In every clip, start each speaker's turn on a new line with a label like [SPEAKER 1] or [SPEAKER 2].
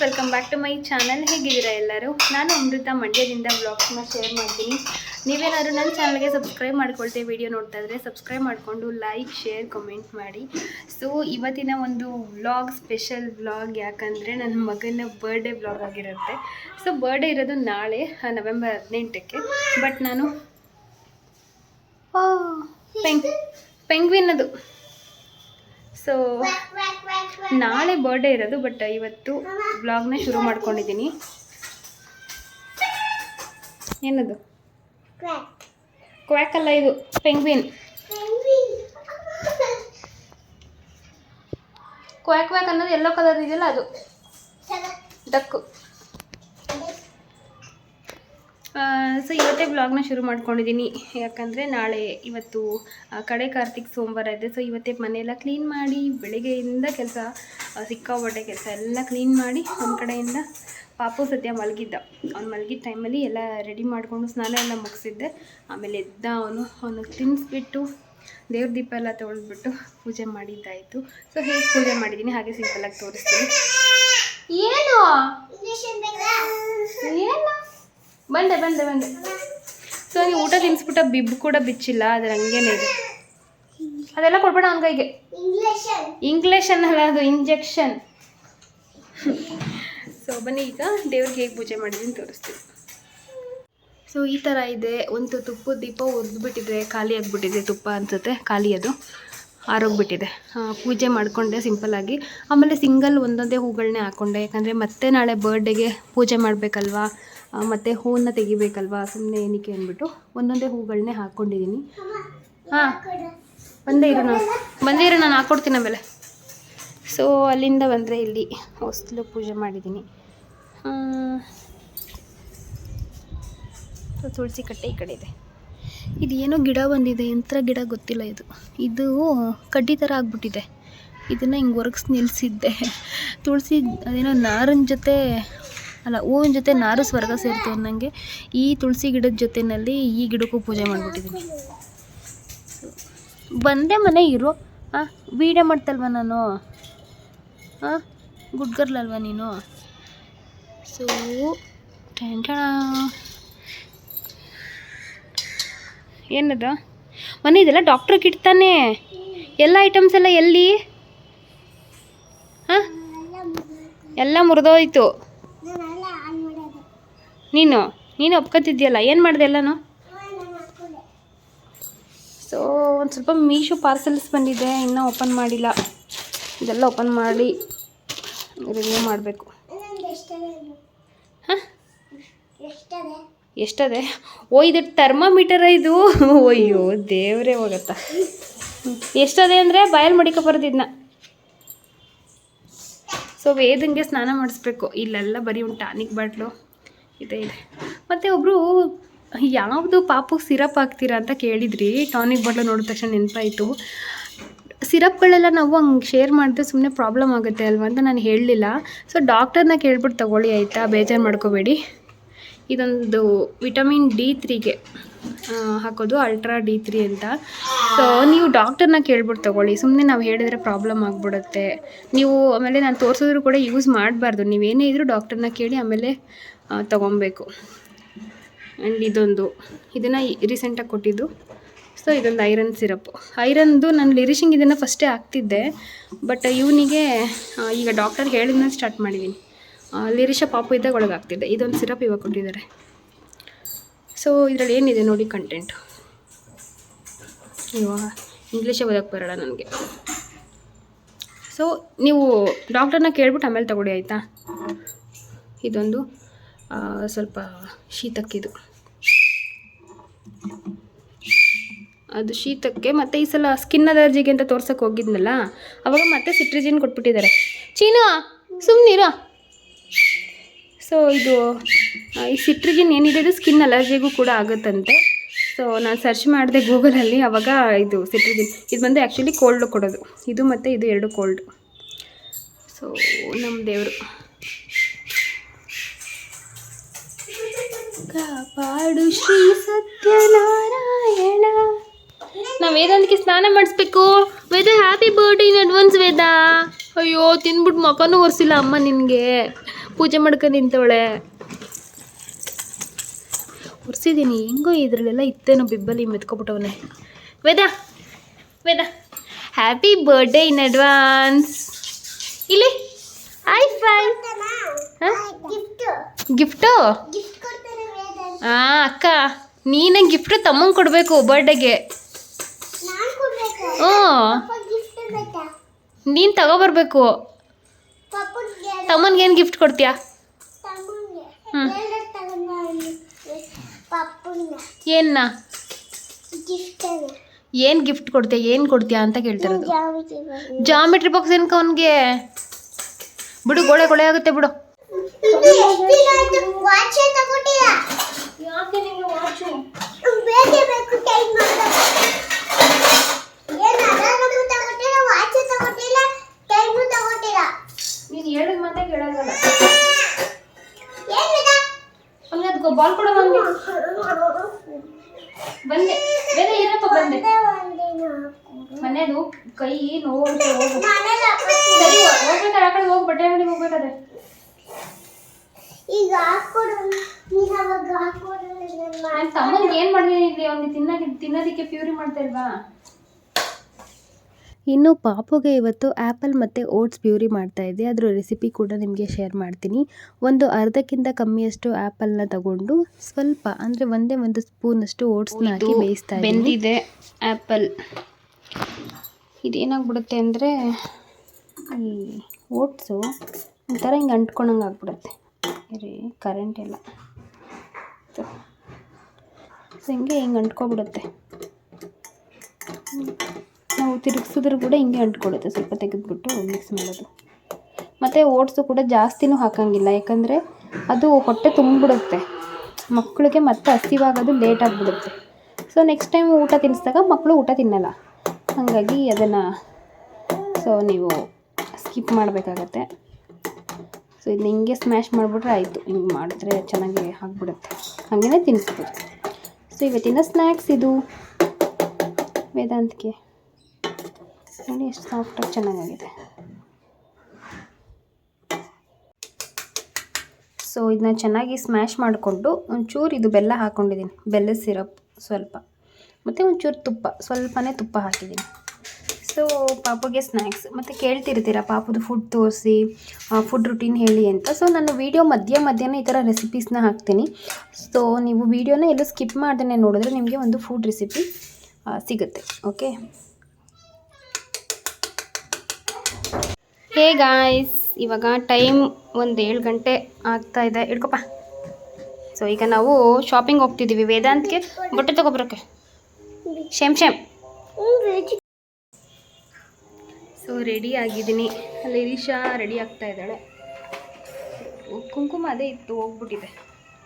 [SPEAKER 1] Welcome back to my channel ಹೇಗಿದ್ದೀರಾ ಎಲ್ಲರೂ? ನಾನು ಅಮೃತ ಮಂಡ್ಯದಿಂದ ಬ್ಲಾಗ್ಸ್ನ ಶೇರ್ ಮಾಡ್ತೀನಿ. ನೀವೇನಾದರೂ ನನ್ನ ಚಾನಲ್ಗೆ ಸಬ್ಸ್ಕ್ರೈಬ್ ಮಾಡ್ಕೊಳ್ತೀವಿ ವಿಡಿಯೋ ನೋಡ್ತಾ ಇದ್ರೆ ಸಬ್ಸ್ಕ್ರೈಬ್ ಮಾಡಿಕೊಂಡು ಲೈಕ್ ಶೇರ್ ಕಮೆಂಟ್ ಮಾಡಿ. ಸೊ ಇವತ್ತಿನ ಒಂದು ವ್ಲಾಗ್ ಸ್ಪೆಷಲ್ ವ್ಲಾಗ್ ಯಾಕಂದರೆ ನನ್ನ ಮಗನ ಬರ್ಡೇ ವ್ಲಾಗ್ ಆಗಿರುತ್ತೆ. ಸೊ ಬರ್ಡೇ ಇರೋದು ನಾಳೆ ನವೆಂಬರ್ ಹದಿನೆಂಟಕ್ಕೆ. ಬಟ್ ನಾನು ಪೆಂಗ್ ಪೆಂಗ್ವಿನ್ ಅದು ಸೊ ನಾಳೆ ಬರ್ಡೇ ಇರೋದು ಬಟ್ ಇವತ್ತು ವ್ಲಾಗ್ನ ಶುರು ಮಾಡ್ಕೊಂಡಿದ್ದೀನಿ. ಏನದು? ಕ್ವ್ಯಾಕ್ ಅಲ್ಲ ಇದು ಪೆಂಗ್ವಿನ್ ಕ್ವ್ಯಾಕ್ ವ್ಯಾಕ್ ಅನ್ನೋದು ಎಲ್ಲೋ ಕಲರ್ ಇದೆಯಲ್ಲ ಅದು? ಡಕ್ಕು ಸೊ ಇವತ್ತೇ ಬ್ಲಾಗ್ನ ಶುರು ಮಾಡ್ಕೊಂಡಿದ್ದೀನಿ ಯಾಕಂದರೆ ನಾಳೆ ಇವತ್ತು ಕಡೆ ಕಾರ್ತಿಕ್ ಸೋಮವಾರ ಇದೆ. ಸೊ ಇವತ್ತೇ ಮನೆಯೆಲ್ಲ ಕ್ಲೀನ್ ಮಾಡಿ, ಬೆಳಗ್ಗೆಯಿಂದ ಕೆಲಸ ಸಿಕ್ಕಾಪಟ್ಟೆ ಕೆಲಸ ಎಲ್ಲ ಕ್ಲೀನ್ ಮಾಡಿ ಒಂದು ಕಡೆಯಿಂದ ಪಾಪು ಸದ್ಯ ಮಲಗಿದ್ದ. ಅವ್ನು ಮಲಗಿದ ಟೈಮಲ್ಲಿ ಎಲ್ಲ ರೆಡಿ ಮಾಡಿಕೊಂಡು ಸ್ನಾನ ಎಲ್ಲ ಮುಗಿಸಿದ್ದೆ. ಆಮೇಲೆ ಎದ್ದ ಅವನು. ಅವನು ತಿನ್ನಿಸ್ಬಿಟ್ಟು ದೇವ್ರ ದೀಪ ಎಲ್ಲ ತೊಳೆದ್ಬಿಟ್ಟು ಪೂಜೆ ಮಾಡಿದ್ದಾಯಿತು. ಸೊ ಹೇಗೆ ಪೂಜೆ ಮಾಡಿದ್ದೀನಿ ಹಾಗೆ ಸಿಂಪಲ್ಲಾಗಿ ತೋರಿಸ್ತೀನಿ. ಏನು? ಬಂದೆ ಬಂದೆ ಬಂದೆ. ಸೊ ನೀವು ಊಟ ತಿನ್ಸ್ಬಿಟ್ಟ ಬಿಬ್ಬು ಕೂಡ ಬಿಚ್ಚಿಲ್ಲ, ಅದ್ರ ಹಂಗೇನೆ ಇದೆ. ಅದೆಲ್ಲ ಕೊಡ್ಬೇಡ ಅವನ ಕೈಗೆ. ಇಂಗ್ಲೇಷನ್ ಅನ್ನಲ್ಲ ಅದು ಇಂಜೆಕ್ಷನ್ ಸೊ ಬನ್ನಿ ಈಗ ದೇವ್ರಿಗೆ ಹೇಗೆ ಪೂಜೆ ಮಾಡಿದೀನಿ ತೋರಿಸ್ತೀನಿ ಸೊ ಈ ಥರ ಇದೆ. ಒಂದು ತುಪ್ಪದ ದೀಪ ಒದ್ದುಬಿಟ್ಟಿದೆ ಖಾಲಿ ಆಗಿಬಿಟ್ಟಿದೆ ತುಪ್ಪ ಅನ್ಸುತ್ತೆ. ಖಾಲಿ ಅದು. ಆರೋಗ್ಬಿಟ್ಟಿದೆ. ಪೂಜೆ ಮಾಡಿಕೊಂಡೆ ಸಿಂಪಲ್ಲಾಗಿ ಆಮೇಲೆ ಸಿಂಗಲ್ ಒಂದೊಂದೇ ಹೂಗಳನ್ನೇ ಹಾಕ್ಕೊಂಡೆ ಯಾಕಂದರೆ ಮತ್ತೆ ನಾಳೆ ಬರ್ಡೇಗೆ ಪೂಜೆ ಮಾಡಬೇಕಲ್ವಾ? ಮತ್ತು ಹೂವನ್ನ ತೆಗಿಬೇಕಲ್ವಾ? ಸುಮ್ಮನೆ ಏನಕ್ಕೆ ಅಂದ್ಬಿಟ್ಟು ಒಂದೊಂದೇ ಹೂಗಳನ್ನೇ ಹಾಕ್ಕೊಂಡಿದ್ದೀನಿ ಹಾಂ. ಬಂದೇ ಇರು ನಾನು ಬಂದೇ ಇರು ನಾನು ಹಾಕ್ಕೊಡ್ತೀನಿ ಆಮೇಲೆ. ಸೊ ಅಲ್ಲಿಂದ ಬಂದರೆ ಇಲ್ಲಿ ಹೊಸ್ತಲು ಪೂಜೆ ಮಾಡಿದ್ದೀನಿ ತುಳಸಿ ಕಟ್ಟೆ ಈ ಕಡೆ ಇದೆ. ಇದು ಏನೋ ಗಿಡ ಬಂದಿದೆ, ಯಂತ್ರ ಗಿಡ ಗೊತ್ತಿಲ್ಲ ಇದು. ಇದು ಕಡ್ಡಿ ಥರ ಆಗ್ಬಿಟ್ಟಿದೆ. ಇದನ್ನು ಹಿಂಗೆ ಒರಗಿಸಿ ನಿಲ್ಲಿಸಿದ್ದೆ ತುಳಸಿ, ಅದೇನೋ ನಾರಿನ ಜೊತೆ ಅಲ್ಲ, ಹೂವಿನ ಜೊತೆ ನಾರು ಸ್ವರ್ಗ ಸೇರ್ತು ಅನ್ನಂಗೆ ಈ ತುಳಸಿ ಗಿಡದ ಜೊತೆಯಲ್ಲಿ ಈ ಗಿಡಕ್ಕೂ ಪೂಜೆ ಮಾಡಿಬಿಟ್ಟಿದ್ದೀನಿ. ಬಂದೆ ಮನೆ ಇರೋ. ಹಾಂ ವೀಡಿಯೋ ಮಾಡ್ತಲ್ವ ನಾನು? ಹಾಂ ಗುಡ್ ನೀನು? ಸೊ ಟೆಂಟಣ ಏನದ? ಮನೆ ಇದೆಲ್ಲ ಡಾಕ್ಟ್ರಿಗೆ ಇಡ್ತಾನೆ ಎಲ್ಲ ಐಟಮ್ಸ್ ಎಲ್ಲ ಎಲ್ಲಿ? ಹಾಂ ಎಲ್ಲ ಮುರಿದೋಯ್ತು. ನೀನು ನೀನು ಒಪ್ಕೊತಿದ್ಯಲ್ಲ, ಏನು ಮಾಡಿದೆ ಎಲ್ಲನೂ? ಸೊ ಒಂದು ಸ್ವಲ್ಪ ಮೀಶೋ ಪಾರ್ಸೆಲ್ಸ್ ಬಂದಿದೆ, ಇನ್ನೂ ಓಪನ್ ಮಾಡಿಲ್ಲ. ಇದೆಲ್ಲ ಓಪನ್ ಮಾಡಿ ರಿವ್ಯೂ ಮಾಡಬೇಕು. ಹಾಂ? ಎಷ್ಟದೆ? ಓ, ಇದು ಟರ್ಮಮೀಟರ್ ಇದು? ಅಯ್ಯೋ, ದೇವರೇ ಹೋಗತ್ತ. ಎಷ್ಟದೆ ಅಂದರೆ ಬಾಯಲ್ಲಿ ಮಡಿಕೆ ಬರೋದಿದ್ನ ಸೊ ವೇದಂಗೆ ಸ್ನಾನ ಮಾಡಿಸ್ಬೇಕು. ಇಲ್ಲೆಲ್ಲ ಬರೀ ಒಂದು ಟಾನಿಕ್ ಬಾಟ್ಲು. ಇದೆ ಇದೆ. ಮತ್ತು ಒಬ್ಬರು ಯಾವುದು ಪಾಪು ಸಿರಪ್ ಹಾಕ್ತೀರಾ ಅಂತ ಕೇಳಿದ್ರಿ, ಟಾನಿಕ್ ಬಾಟ್ಲು ನೋಡಿದ ತಕ್ಷಣ ನೆನಪಾಯಿತು. ಸಿರಪ್ಗಳೆಲ್ಲ ನಾವು ಹಂಗೆ ಶೇರ್ ಮಾಡಿದ್ರೆ ಸುಮ್ಮನೆ ಪ್ರಾಬ್ಲಮ್ ಆಗುತ್ತೆ ಅಲ್ವಾ ಅಂತ ನಾನು ಹೇಳಲಿಲ್ಲ. ಸೊ ಡಾಕ್ಟರ್ನ ಕೇಳ್ಬಿಟ್ಟು ತಗೊಳ್ಳಿ ಆಯಿತಾ, ಬೇಜಾರು ಮಾಡ್ಕೋಬೇಡಿ. ಇದೊಂದು ವಿಟಮಿನ್ ಡಿ ತ್ರೀಗೆ ಹಾಕೋದು ಅಲ್ಟ್ರಾ ಡಿ ತ್ರೀ ಅಂತ. ಸೊ ನೀವು ಡಾಕ್ಟರ್ನ ಕೇಳ್ಬಿಟ್ಟು ತಗೊಳ್ಳಿ ಸುಮ್ಮನೆ ನಾವು ಹೇಳಿದ್ರೆ ಪ್ರಾಬ್ಲಮ್ ಆಗಿಬಿಡುತ್ತೆ. ನೀವು ಆಮೇಲೆ ನಾನು ತೋರಿಸಿದ್ರು ಕೂಡ ಯೂಸ್ ಮಾಡಬಾರ್ದು ನೀವೇನೇ ಇದ್ದರೂ ಡಾಕ್ಟರ್ನ ಕೇಳಿ ಆಮೇಲೆ ತಗೊಬೇಕು. ಆ್ಯಂಡ್ ಇದೊಂದು. ಇದನ್ನು ರೀಸೆಂಟಾಗಿ ಕೊಟ್ಟಿದ್ದು. ಸೊ ಇದೊಂದು ಐರನ್ ಸಿರಪ್ ಐರನ್ದು ನಾನು ಲಿರಿಶಿಂಗ್ ಇದನ್ನು ಫಸ್ಟೇ ಹಾಕ್ತಿದ್ದೆ. ಬಟ್ ಇವನಿಗೆ ಈಗ ಡಾಕ್ಟರ್ ಹೇಳಿದ್ನ ಸ್ಟಾರ್ಟ್ ಮಾಡಿದ್ದೀನಿ ಲಿರಿಷ ಪಾಪು ಇದ್ದಾಗ ಒಳಗೆ ಹಾಕ್ತಿದ್ದೆ. ಇದೊಂದು ಸಿರಪ್ ಇವಾಗ ಕೊಟ್ಟಿದ್ದಾರೆ. ಸೊ ಇದರಲ್ಲಿ ಏನಿದೆ ನೋಡಿ ಕಂಟೆಂಟ್ ಇವಾಗ ಇಂಗ್ಲೀಷೇ ಓದೋಕ್ಕೆ ಬರೋಲ್ಲ ನನಗೆ. ಸೊ ನೀವು ಡಾಕ್ಟರ್ನ ಕೇಳ್ಬಿಟ್ಟು ಆಮೇಲೆ ತಗೊಳ್ಳಿ, ಆಯಿತಾ? ಇದೊಂದು. ಸ್ವಲ್ಪ ಶೀತಕ್ಕಿದು. ಅದು ಶೀತಕ್ಕೆ ಮತ್ತೆ ಈ ಸಲ ಸ್ಕಿನ್ ಅಲರ್ಜಿಗೆ ಅಂತ ತೋರ್ಸಕ್ಕೆ ಹೋಗಿದ್ನಲ್ಲ, ಅವಾಗ ಮತ್ತೆ ಸಿಟ್ರಿಜಿನ್ ಕೊಟ್ಬಿಟ್ಟಿದ್ದಾರೆ. ಚೀನಾ ಸುಮ್ಮನೀರ ಸೊ ಇದು ಈ ಸಿಟ್ರಿಜಿನ್ ಏನಿದೆ ಅದು ಸ್ಕಿನ್ ಅಲರ್ಜಿಗೂ ಕೂಡ ಆಗುತ್ತಂತೆ. ಸೊ ನಾನು ಸರ್ಚ್ ಮಾಡಿದೆ ಗೂಗಲಲ್ಲಿ ಅವಾಗ ಇದು ಸಿಟ್ರಿಜಿನ್ ಇದು ಬಂದು ಆ್ಯಕ್ಚುಲಿ ಕೋಲ್ಡ್ ಕೊಡೋದು. ಇದು ಮತ್ತು ಇದು ಎರಡು ಕೋಲ್ಡ್ ಸೊ ನಮ್ಮ ದೇವರು. ಕಾಪಾಡು ಶ್ರೀ ಸತ್ಯನಾರಾಯಣ. ನಾವು ವೇದಾಂತಕ್ಕೆ ಸ್ನಾನ ಮಾಡಿಸ್ಬೇಕು. Veda happy birthday in advance Veda. ಅಯ್ಯೋ ತಿನ್ಬಿಟ್ಟು ಮಕನೂ ಒರೆಸಿಲ್ಲ ಅಮ್ಮ ನಿನಗೆ. ಪೂಜೆ ಮಾಡ್ಕೊಂಡು ನಿಂತವಳೆ. ಒರೆಸಿದ್ದೀನಿ ಹೆಂಗೋ ಇದ್ರಲ್ಲೆಲ್ಲ ಇತ್ತೇನೋ ಬಿಬ್ಬಲಿ ಮೆತ್ಕೊಬಿಟ್ಟವನೆ. Veda Veda happy birthday in advance ಇಲ್ಲಿ ಐ ಫೈ ಗಿಫ್ಟು ಹಾಂ ಅಕ್ಕ ನೀನೇ ಗಿಫ್ಟ್ ತಮ್ಮಂಗೆ ಕೊಡಬೇಕು ಬರ್ಡೇಗೆ ಹ್ಞೂ. ನೀನು ತಗೋಬರ್ಬೇಕು. ತಮ್ಮನ್ಗೆ ಏನು ಗಿಫ್ಟ್ ಕೊಡ್ತೀಯಾ? ಹ್ಞೂ ಏನ ಏನು ಗಿಫ್ಟ್ ಕೊಡ್ತೀಯ? ಏನು ಕೊಡ್ತೀಯಾ ಅಂತ ಕೇಳ್ತಿರೋದು. ಜಾಮಿಟ್ರಿ ಬಾಕ್ಸ್ ಏನಕ್ಕೆ ಅವನಿಗೆ? ಬಿಡು ಗೋಳೆ ಗೋಳೆ ಆಗುತ್ತೆ ಬಿಡು. ಯಾಕೆ ನಿಮಗೆ ವಾಚು ನೀನು ಹೇಳಿದ ಮಾತೆ ಕೇಳೋದಲ್ಲ. ಅದು ಬಾಲ್ ಕೊಡೋ ನನಗೆ ಬಂದೆ ಬೇರೆ ಏನಪ್ಪ ಬಂದೆ ಮನೇದು ಕೈ ನೋವು ಹೋಗು ಸರಿ ಹೋಗ್ಬೇಕಾದ್ರೆ ಆ ಕಡೆ ಹೋಗಿ ಬಟ್ಟೆ ಅಂಗಡಿಗೆ ಹೋಗ್ಬೇಕಾದ್ರೆ
[SPEAKER 2] ಈಗ ನೀ ಅವಾಗ ನನ್ನ
[SPEAKER 1] ತಮ್ಮನಿಗೆ ಏನು ಮಾಡಿದ್ರಿ ಇಲ್ಲಿ? ಅವ್ನಿಗೆ ತಿನ್ನಕ್ಕೆ ತಿನ್ನೋದಕ್ಕೆ ಪ್ಯೂರಿ ಮಾಡ್ತಾ ಇಲ್ವಾ? ಇನ್ನು ಪಾಪುಗೆ ಇವತ್ತು ಆ್ಯಪಲ್ ಮತ್ತು ಓಟ್ಸ್ ಪ್ಯೂರಿ ಮಾಡ್ತಾ ಇದೆ. ಅದರ ರೆಸಿಪಿ ಕೂಡ ನಿಮಗೆ ಶೇರ್ ಮಾಡ್ತೀನಿ. ಒಂದು ಅರ್ಧಕ್ಕಿಂತ ಕಮ್ಮಿಯಷ್ಟು ಆ್ಯಪಲ್ನ ತಗೊಂಡು ಸ್ವಲ್ಪ ಅಂದರೆ ಒಂದೇ ಒಂದು ಸ್ಪೂನಷ್ಟು ಓಟ್ಸ್ನ ಹಾಕಿ ಬೇಯಿಸ್ತಾ ಬೆಂದಿದೆ ಆ್ಯಪಲ್ ಇದೇನಾಗ್ಬಿಡುತ್ತೆ ಅಂದರೆ ಈ ಓಟ್ಸು ಒಂಥರ ಹಿಂಗೆ ಅಂಟ್ಕೊಂಡಂಗೆ ಆಗ್ಬಿಡುತ್ತೆ. ಇರಿ ಕರೆಂಟ್ ಇಲ್ಲ. ಸೊ ಹಿಂಗೆ ಹಿಂಗೆ ಅಂಟ್ಕೊಬಿಡುತ್ತೆ. ನಾವು ತಿರುಗಿಸಿದ್ರು ಕೂಡ ಹಿಂಗೆ ಅಂಟ್ಕೊಡುತ್ತೆ ಸ್ವಲ್ಪ ತೆಗೆದುಬಿಟ್ಟು ಮಿಕ್ಸ್ ಮಾಡೋದು. ಮತ್ತು ಓಟ್ಸು ಕೂಡ ಜಾಸ್ತಿನೂ ಹಾಕೋಂಗಿಲ್ಲ, ಯಾಕಂದರೆ ಅದು ಹೊಟ್ಟೆ ತುಂಬಿಬಿಡುತ್ತೆ. ಮಕ್ಕಳಿಗೆ ಮತ್ತೆ ಹಸಿವಾಗೋದು ಲೇಟ್ ಆಗಿಬಿಡುತ್ತೆ. ಸೊ ನೆಕ್ಸ್ಟ್ ಟೈಮ್ ಊಟ ತಿನ್ನಿಸಿದಾಗ ಮಕ್ಕಳು ಊಟ ತಿನ್ನಲ್ಲ. ಹಾಗಾಗಿ ಅದನ್ನು ಸೊ ನೀವು ಸ್ಕಿಪ್ ಮಾಡಬೇಕಾಗತ್ತೆ. ಸೊ ಇದನ್ನ ಹಿಂಗೆ ಸ್ಮ್ಯಾಶ್ ಮಾಡಿಬಿಟ್ರೆ ಆಯಿತು. ಹಿಂಗೆ ಮಾಡಿದ್ರೆ ಚೆನ್ನಾಗಿ ಆಗಿಬಿಡುತ್ತೆ. ಹಾಗೇ ತಿನ್ನಿಸ್ಬೋದು ಸೊ ಇವತ್ತಿನ ಸ್ನ್ಯಾಕ್ಸ್ ಇದು. ವೇದಾಂತ್ಗೆ. ನೋಡಿ ಎಷ್ಟು ಸಾಫ್ಟಾಗಿ ಚೆನ್ನಾಗಾಗಿದೆ. ಸೊ ಇದನ್ನ ಚೆನ್ನಾಗಿ ಸ್ಮ್ಯಾಶ್ ಮಾಡಿಕೊಂಡು ಒಂಚೂರು ಇದು ಬೆಲ್ಲ ಹಾಕ್ಕೊಂಡಿದ್ದೀನಿ ಬೆಲ್ಲದ ಸಿರಪ್ ಸ್ವಲ್ಪ. ಮತ್ತು ಒಂಚೂರು ತುಪ್ಪ. ಸ್ವಲ್ಪನೇ ತುಪ್ಪ ಹಾಕಿದ್ದೀನಿ. ಸೊ ಪಾಪುಗೆ ಸ್ನ್ಯಾಕ್ಸ್ ಮತ್ತು ಕೇಳ್ತಿರ್ತೀರ ಪಾಪುದು ಫುಡ್ ತೋರಿಸಿ ಫುಡ್ ರುಟೀನ್ ಹೇಳಿ ಅಂತ. ಸೊ ನಾನು ವೀಡಿಯೋ ಮಧ್ಯ ಮಧ್ಯಾಹ್ನ ಈ ಥರ ರೆಸಿಪೀಸ್ನ ಹಾಕ್ತೀನಿ. ಸೊ ನೀವು ವೀಡಿಯೋನ ಎಲ್ಲೂ ಸ್ಕಿಪ್ ಮಾಡ್ದೇ ನೋಡಿದ್ರೆ ನಿಮಗೆ ಒಂದು ಫುಡ್ ರೆಸಿಪಿ ಸಿಗುತ್ತೆ. ಓಕೆ ಹೇ ಗಾಯ್ಸ್ ಇವಾಗ ಟೈಮ್ ಒಂದು ಏಳು ಗಂಟೆ ಆಗ್ತಾ ಇದೆ. ಇಡ್ಕೊಪ್ಪ ಸೊ ಈಗ ನಾವು ಶಾಪಿಂಗ್ ಹೋಗ್ತಿದ್ದೀವಿ ವೇದಾಂತ್ಗೆ ಬಟ್ಟೆ ತೊಗೊಬರೋಕ್ಕೆ ಶೇಮ್ ಶೇಮ್ ರೆಡಿ ಆಗಿದ್ದೀನಿ. ಅಲ್ಲಿ ಇರೀಶಾ ರೆಡಿ ಆಗ್ತಾ ಇದ್ದಾಳೆ. ಕುಂಕುಮ ಅದೇ ಇತ್ತು, ಹೋಗ್ಬಿಟ್ಟಿದೆ.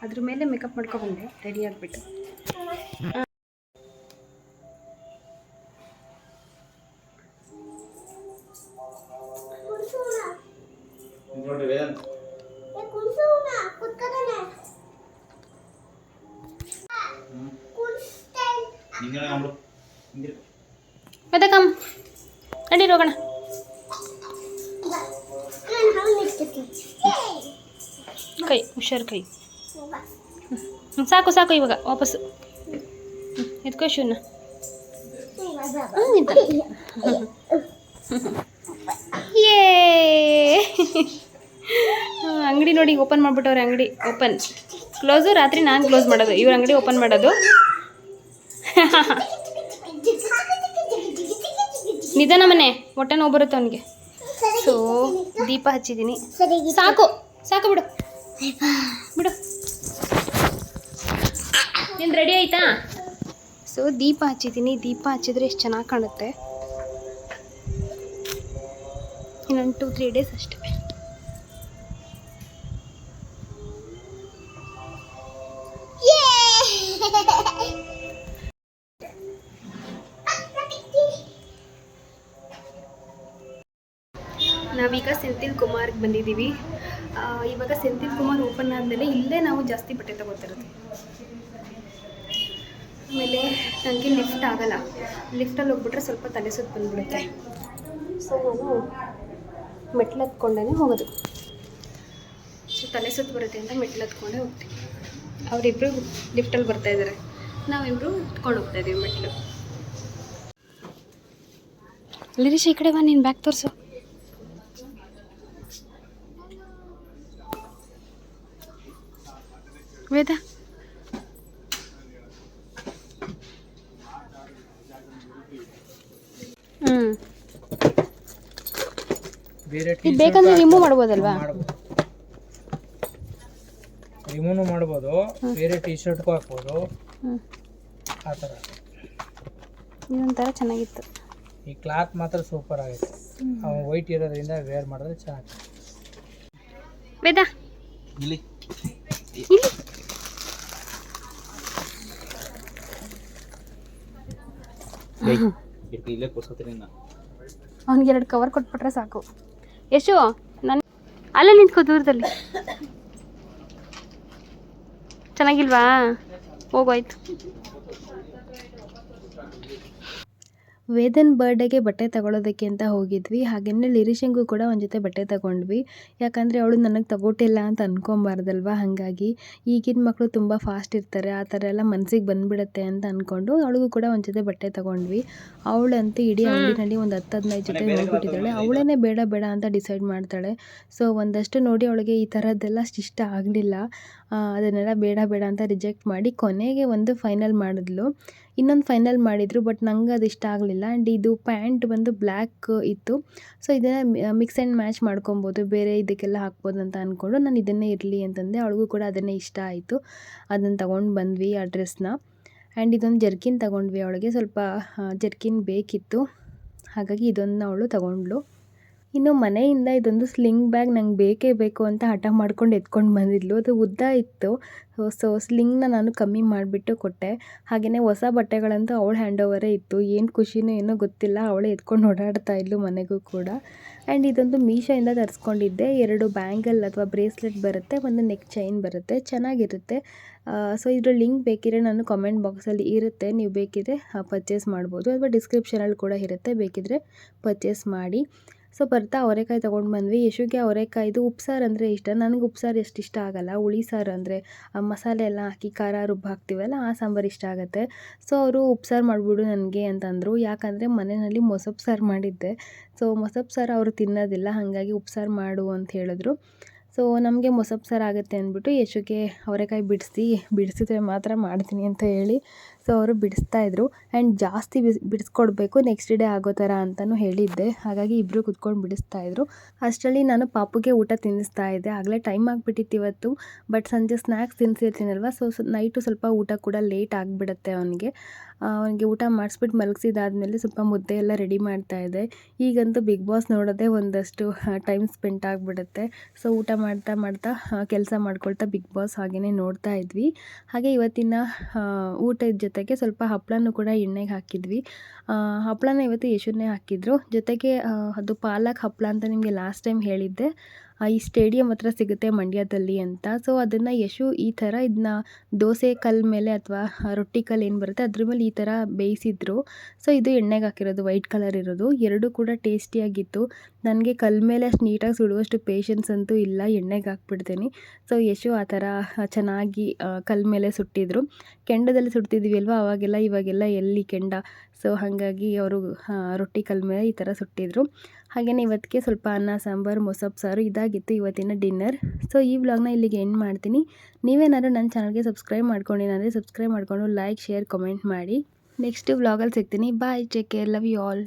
[SPEAKER 1] ಅದ್ರ ಮೇಲೆ ಮೇಕಪ್ ಮಾಡ್ಕೊಬಂದೆ ರೆಡಿ ಆಗಿಬಿಟ್ಟು. ಹುಷಾರು ಕೈ. ಸಾಕು ಸಾಕು ಇವಾಗ ವಾಪಸ್ಸು. ಎತ್ಕೋ ಶೂನ. ಏ. ಅಂಗಡಿ ನೋಡಿ ಓಪನ್ ಮಾಡಿಬಿಟ್ಟವ್ರೆ ಅಂಗಡಿ ಓಪನ್. ಕ್ಲೋಸು ರಾತ್ರಿ ನಾನು ಕ್ಲೋಸ್ ಮಾಡೋದು. ಇವ್ರ ಅಂಗಡಿ ಓಪನ್ ಮಾಡೋದು. ನಿಧಾನ ಮನೆ ಹೊಟ್ಟೆ ನೋವು ಬರುತ್ತೆ ಅವನಿಗೆ. ಸೊ ದೀಪ ಹಚ್ಚಿದ್ದೀನಿ. ಸಾಕು ಸಾಕು ಬಿಡು. ಬಿಡು. ನೀನು ರೆಡಿ ಆಯ್ತಾ? ಸೊ ದೀಪ ಹಚ್ಚಿದ್ದೀನಿ. ದೀಪ ಹಚ್ಚಿದ್ರೆ ಎಷ್ಟು ಚೆನ್ನಾಗಿ ಕಾಣುತ್ತೆ? ಇನ್ನೊಂದು ಟೂ ತ್ರೀ ಡೇಸ್ ಅಷ್ಟೇ. ನಾವೀಗ ಸೆಂಥಿಲ್ ಕುಮಾರ್ಗೆ ಬಂದಿದ್ದೀವಿ. ಇವಾಗ ಸೆಂಥಿಲ್ ಕುಮಾರ್ ಓಪನ್ ಆದಮೇಲೆ ಇಲ್ಲೇ ನಾವು ಜಾಸ್ತಿ ಬಟ್ಟೆ ತಗೋತಿರೋದು. ಆಮೇಲೆ ನನಗೆ ಲಿಫ್ಟ್ ಆಗಲ್ಲ. ಲಿಫ್ಟಲ್ಲಿ ಹೋಗ್ಬಿಟ್ರೆ ಸ್ವಲ್ಪ ತಲೆ ಸುತ್ತ ಬಂದ್ಬಿಡುತ್ತೆ. ಸೊ ನಾನು ಮೆಟ್ಲು ಹತ್ಕೊಂಡೇ ಹೋಗೋದು. ಸೊ ತಲೆ ಸುತ್ತು ಬರುತ್ತೆ ಅಂತ ಮೆಟ್ಲು ಹತ್ಕೊಂಡೇ ಹೋಗ್ತೀವಿ ಅವರಿಬ್ಬರು ಲಿಫ್ಟಲ್ಲಿ ಬರ್ತಾ ಇದ್ದಾರೆ. ನಾವಿಬ್ಬರು ಹತ್ಕೊಂಡು ಹೋಗ್ತಾ ಇದ್ದೀವಿ ಮೆಟ್ಲು. ಲಿರೀಶ್, ಈ ಕಡೆ ಬಾ, ನೀನು ಬ್ಯಾಗ್ ತೋರಿಸು.
[SPEAKER 3] ಬೇರೆ
[SPEAKER 1] ಇದು ಬೇಕಂದ್ರೆ ರಿಮೂವ್ ಮಾಡ್ಬೋದಲ್ವಾ?
[SPEAKER 3] ರಿಮೂವ್ ಮಾಡ್ಬೋದು. ಬೇರೆ ಟೀ ಶರ್ಟ್ಗೂ ಹಾಕ್ಬೋದು ಆ ಥರ.
[SPEAKER 1] ಇದೊಂಥರ ಚೆನ್ನಾಗಿತ್ತು.
[SPEAKER 3] ಈ ಕ್ಲಾತ್ ಮಾತ್ರ ಸೂಪರ್ ಆಗಿದೆ ಅವು ವೈಟ್ ಇರೋದ್ರಿಂದ ವೇರ್ ಮಾಡಿದ್ರೆ ಚೆನ್ನಾಗಿ
[SPEAKER 1] ವೇದ
[SPEAKER 4] ಇಲ್ಲಿ.
[SPEAKER 1] ಇಲ್ಲಿ
[SPEAKER 4] ಇಟ್ಕೊ, ಇಲ್ಲೇ ಕೂರ್ಸೋತೀನಿ ನಾ
[SPEAKER 1] ಅವ್ನಿಗೆ ಎರಡು ಕವರ್ ಕೊಟ್ಬಿಟ್ರೆ ಸಾಕು. ಯಶು ನನ್ನ ಅಲ್ಲೇ ನಿಂತ್ಕೋ ದೂರದಲ್ಲಿ. ಚೆನ್ನಾಗಿಲ್ವಾ? ಹೋಗೋಯ್ತು ವೇದನ್ ಬರ್ಡೇಗೆ ಬಟ್ಟೆ ತಗೊಳ್ಳೋದಕ್ಕೆ ಅಂತ ಹೋಗಿದ್ವಿ. ಹಾಗೆಯೇ ಲಿರಿಶಂಗೂ ಕೂಡ ಒಂದು ಜೊತೆ ಬಟ್ಟೆ ತಗೊಂಡ್ವಿ. ಯಾಕಂದರೆ ಅವಳು ನನಗೆ ತಗೊಟ್ಟಿಲ್ಲ ಅಂತ ಅನ್ಕೊಬಾರ್ದಲ್ವ? ಹಾಗಾಗಿ ಈಗಿನ ಮಕ್ಕಳು ತುಂಬ ಫಾಸ್ಟ್ ಇರ್ತಾರೆ. ಆ ಥರ ಎಲ್ಲ ಮನ್ಸಿಗೆ ಬಂದ್ಬಿಡುತ್ತೆ ಅಂತ ಅಂದ್ಕೊಂಡು ಅವಳಿಗೂ ಕೂಡ ಒಂದು ಜೊತೆ ಬಟ್ಟೆ ತಗೊಂಡ್ವಿ. ಅವಳಂತೂ ಇಡೀ ಅಂಗಡಿನಲ್ಲಿ ಒಂದು ಹತ್ತು ಹದಿನೈದು ಜೊತೆ ನೋಡ್ಬಿಟ್ಟಿದ್ದಾಳೆ. ಅವಳೇ ಬೇಡ ಬೇಡ ಅಂತ ಡಿಸೈಡ್ ಮಾಡ್ತಾಳೆ. ಸೊ ಒಂದಷ್ಟು ನೋಡಿ ಅವಳಿಗೆ ಈ ಥರದ್ದೆಲ್ಲ ಅಷ್ಟು ಇಷ್ಟ ಆಗಲಿಲ್ಲ. ಅದನ್ನೆಲ್ಲ ಬೇಡ ಬೇಡ ಅಂತ ರಿಜೆಕ್ಟ್ ಮಾಡಿ ಕೊನೆಗೆ ಒಂದು ಫೈನಲ್ ಮಾಡಿದ್ಲು. ಇನ್ನೊಂದು ಫೈನಲ್ ಮಾಡಿದರು ಬಟ್ ನಂಗೆ ಅದು ಇಷ್ಟ ಆಗಲಿಲ್ಲ. ಆ್ಯಂಡ್ ಇದು ಪ್ಯಾಂಟ್ ಬಂದು ಬ್ಲ್ಯಾಕ್ ಇತ್ತು. ಸೊ ಇದನ್ನು ಮಿಕ್ಸ್ ಆ್ಯಂಡ್ ಮ್ಯಾಚ್ ಮಾಡ್ಕೊಬೋದು, ಬೇರೆ ಇದಕ್ಕೆಲ್ಲ ಹಾಕ್ಬೋದು ಅಂತ ಅಂದ್ಕೊಂಡು ನಾನು ಇದನ್ನೇ ಇರಲಿ ಅಂತಂದೆ. ಅವಳಿಗೂ ಕೂಡ ಅದನ್ನೇ ಇಷ್ಟ ಆಯಿತು. ಅದನ್ನು ತಗೊಂಡು ಬಂದ್ವಿ ಆ ಡ್ರೆಸ್ನ ಆ್ಯಂಡ್ ಇದೊಂದು ಜರ್ಕಿನ್ ತಗೊಂಡ್ವಿ ಅವಳಿಗೆ. ಸ್ವಲ್ಪ ಜರ್ಕಿನ್ ಬೇಕಿತ್ತು. ಹಾಗಾಗಿ ಇದೊಂದು ಅವಳು ತಗೊಂಡ್ಳು. ಇನ್ನು ಮನೆಯಿಂದ ಇದೊಂದು ಸ್ಲಿಂಗ್ ಬ್ಯಾಗ್ ನಂಗೆ ಬೇಕೇ ಬೇಕು ಅಂತ ಹಠ ಮಾಡ್ಕೊಂಡು ಎತ್ಕೊಂಡು ಬಂದಿದ್ಲು. ಅದು ಉದ್ದ ಇತ್ತು. ಸೊ, ಸ್ಲಿಂಗ್ನ ನಾನು ಕಮ್ಮಿ ಮಾಡಿಬಿಟ್ಟು ಕೊಟ್ಟೆ. ಹಾಗೆಯೇ ಹೊಸ ಬಟ್ಟೆಗಳಂತೂ ಅವಳ ಹ್ಯಾಂಡ್ ಓವರೇ ಇತ್ತು. ಏನು ಖುಷಿನೋ ಏನೋ ಗೊತ್ತಿಲ್ಲ. ಅವಳೇ ಎತ್ಕೊಂಡು ಓಡಾಡ್ತಾ ಇದ್ಲು ಮನೆಗೂ ಕೂಡ. ಆ್ಯಂಡ್ ಇದೊಂದು ಮೀಶೋಯಿಂದ ತರಿಸ್ಕೊಂಡಿದ್ದೆ. ಎರಡು ಬ್ಯಾಂಗಲ್ ಅಥವಾ ಬ್ರೇಸ್ಲೆಟ್ ಬರುತ್ತೆ, ಒಂದು ನೆಕ್ ಚೈನ್ ಬರುತ್ತೆ. ಚೆನ್ನಾಗಿರುತ್ತೆ. ಸೊ ಇದ್ರ ಲಿಂಕ್ ಬೇಕಿದ್ರೆ ನಾನು ಕಾಮೆಂಟ್ ಬಾಕ್ಸಲ್ಲಿ ಇರುತ್ತೆ. ನೀವು ಬೇಕಿದ್ರೆ ಪರ್ಚೇಸ್ ಮಾಡ್ಬೋದು. ಅಥವಾ ಡಿಸ್ಕ್ರಿಪ್ಷನಲ್ಲಿ ಕೂಡ ಇರುತ್ತೆ. ಬೇಕಿದ್ರೆ ಪರ್ಚೇಸ್ ಮಾಡಿ. ಸೊ ಬರ್ತಾ ಅವರೆಕಾಯಿ ತೊಗೊಂಡು ಬಂದ್ವಿ. ಯಶುಗೆ ಅವರೆಕಾಯ್ದು ಉಪ್ಸಾರು ಅಂದರೆ ಇಷ್ಟ. ನನಗೆ ಉಪ್ಸಾರು ಎಷ್ಟು ಇಷ್ಟ ಆಗಲ್ಲ. ಹುಳಿ ಸಾರು ಅಂದರೆ ಮಸಾಲೆ ಎಲ್ಲ ಹಾಕಿ ಖಾರ ರುಬ್ಬಿ ಹಾಕ್ತೀವಲ್ಲ, ಆ ಸಾಂಬಾರು ಇಷ್ಟ ಆಗುತ್ತೆ. ಸೊ ಅವರು ಉಪ್ಸಾರು ಮಾಡಿಬಿಡು ನನಗೆ ಅಂತಂದರು. ಯಾಕಂದರೆ ಮನೆಯಲ್ಲಿ ಮೊಸಪ್ಪು ಸಾರು ಮಾಡಿದ್ದೆ. ಸೊ ಮೊಸಪ್ಪು ಸಾರು ಅವರು ತಿನ್ನೋದಿಲ್ಲ, ಹಾಗಾಗಿ ಉಪ್ಸಾರು ಮಾಡು ಅಂತ ಹೇಳಿದ್ರು. ಸೊ ನಮಗೆ ಮೊಸಪ್ಪು ಸಾರು ಆಗುತ್ತೆ ಅಂದ್ಬಿಟ್ಟು ಯಶುಗೆ ಅವರೆಕಾಯಿ ಬಿಡಿಸಿ, ಬಿಡಿಸಿದ್ರೆ ಮಾತ್ರ ಮಾಡ್ತೀನಿ ಅಂತ ಹೇಳಿ ಸೊ ಅವರು ಬಿಡಿಸ್ತಾ ಬಿಡಿಸ್ತಾಯಿದ್ರು ಆ್ಯಂಡ್ ಜಾಸ್ತಿ ಬಿಸ್, ಬಿಡಿಸ್ಕೊಡ್ಬೇಕು ನೆಕ್ಸ್ಟ್ ಡೇ ಆಗೋ ಥರ ಅಂತಲೂ ಹೇಳಿದ್ದೆ. ಹಾಗಾಗಿ ಇಬ್ಬರು ಕುತ್ಕೊಂಡು ಬಿಡಿಸ್ತಾಯಿದ್ರು ಅಷ್ಟರಲ್ಲಿ ನಾನು ಪಾಪುಗೆ ಊಟ ತಿನ್ನಿಸ್ತಾ ಇದ್ದೆ. ಆಗಲೇ ಟೈಮ್ ಆಗಿಬಿಟ್ಟಿತ್ತು ಇವತ್ತು. ಬಟ್ ಸಂಜೆ ಸ್ನ್ಯಾಕ್ಸ್ ತಿನ್ನಿಸಿರ್ತೀನಲ್ವ ಸೊ ನೈಟು ಸ್ವಲ್ಪ ಊಟ ಕೂಡ ಲೇಟ್ ಆಗಿಬಿಡುತ್ತೆ ಅವನಿಗೆ. ಅವನಿಗೆ ಊಟ ಮಾಡಿಸ್ಬಿಟ್ಟು ಮಲಗಿಸಿದಾದ್ಮೇಲೆ ಸ್ವಲ್ಪ ಮುದ್ದೆ ಎಲ್ಲ ರೆಡಿ ಮಾಡ್ತಾಯಿದ್ದೆ ಈಗಂತೂ ಬಿಗ್ ಬಾಸ್ ನೋಡೋದೇ ಒಂದಷ್ಟು ಟೈಮ್ ಸ್ಪೆಂಡ್ ಆಗಿಬಿಡುತ್ತೆ. ಸೊ ಊಟ ಮಾಡ್ತಾ ಮಾಡ್ತಾ ಕೆಲಸ ಮಾಡ್ಕೊಳ್ತಾ ಬಿಗ್ ಬಾಸ್ ಹಾಗೆಯೇ ನೋಡ್ತಾ ಇದ್ವಿ. ಹಾಗೆ ಇವತ್ತಿನ ಊಟದ ಊಟದ ಜೊತೆಗೆ ಸ್ವಲ್ಪ ಹಪ್ಪಳನ್ನು ಕೂಡ ಎಣ್ಣೆಗೆ ಹಾಕಿದ್ವಿ. ಹಪ್ಪಳನ ಇವತ್ತು ಯಶುನೇ ಹಾಕಿದ್ರು. ಜೊತೆಗೆ ಅದು ಪಾಲಕ್ ಹಪ್ಪಳ ಅಂತ ನಿಮಗೆ ಲಾಸ್ಟ್ ಟೈಮ್ ಹೇಳಿದ್ದೆ. ಈ ಸ್ಟೇಡಿಯಂ ಹತ್ರ ಸಿಗುತ್ತೆ ಮಂಡ್ಯದಲ್ಲಿ ಅಂತ. ಸೊ ಅದನ್ನು ಯಶು ಈ ಥರ ಇದನ್ನ ದೋಸೆ ಕಲ್ಲು ಮೇಲೆ ಅಥವಾ ರೊಟ್ಟಿ ಕಲ್ಲು ಏನು ಬರುತ್ತೆ ಅದ್ರ ಮೇಲೆ ಈ ಥರ ಬೇಯಿಸಿದ್ರು. ಸೊ ಇದು ಎಣ್ಣೆಗೆ ಹಾಕಿರೋದು, ವೈಟ್ ಕಲರ್ ಇರೋದು. ಎರಡೂ ಕೂಡ ಟೇಸ್ಟಿಯಾಗಿತ್ತು ನನಗೆ ಕಲ್ಲು ಮೇಲೆ ಅಷ್ಟು ನೀಟಾಗಿ ಸುಡುವಷ್ಟು ಪೇಷನ್ಸ್ ಅಂತೂ ಇಲ್ಲ, ಎಣ್ಣೆಗೆ ಹಾಕ್ಬಿಡ್ತೀನಿ. ಸೊ ಯಶು ಆ ಥರ ಚೆನ್ನಾಗಿ ಕಲ್ಲು ಮೇಲೆ ಸುಟ್ಟಿದ್ರು. ಕೆಂಡದಲ್ಲಿ ಸುಡ್ತಿದ್ವಿ ಅಲ್ವಾ ಅವಾಗೆಲ್ಲ, ಇವಾಗೆಲ್ಲ ಎಲ್ಲಿ ಕೆಂಡ? ಸೊ ಹಾಗಾಗಿ ಅವರು ರೊಟ್ಟಿ ಕಲ್ಲು ಮೇಲೆ ಈ ಥರ ಸುಟ್ಟಿದ್ರು. ಹಾಗೆಯೇ ಇವತ್ತಿಗೆ ಸ್ವಲ್ಪ ಅನ್ನ, ಸಾಂಬಾರು ಮೊಸಪ್ಪು ಸಾರು ಇದಾಗಿತ್ತು ಇವತ್ತಿನ ಡಿನ್ನರ್. ಸೊ ಈ ವ್ಲಾಗ್ನ ಇಲ್ಲಿಗೆ ಎಂಡ್ ಮಾಡ್ತೀನಿ. ನೀವೇನಾದರೂ ನನ್ನ ಚಾನಲ್ಗೆ ಸಬ್ಸ್ಕ್ರೈಬ್ ಮಾಡ್ಕೊಂಡಿಲ್ಲ ಸಬ್ಸ್ಕ್ರೈಬ್ ಮಾಡಿಕೊಂಡು ಲೈಕ್ ಶೇರ್ ಕಮೆಂಟ್ ಮಾಡಿ. ನೆಕ್ಸ್ಟ್ ವ್ಲಾಗಲ್ಲಿ ಸಿಗ್ತೀನಿ. Bye take care love you all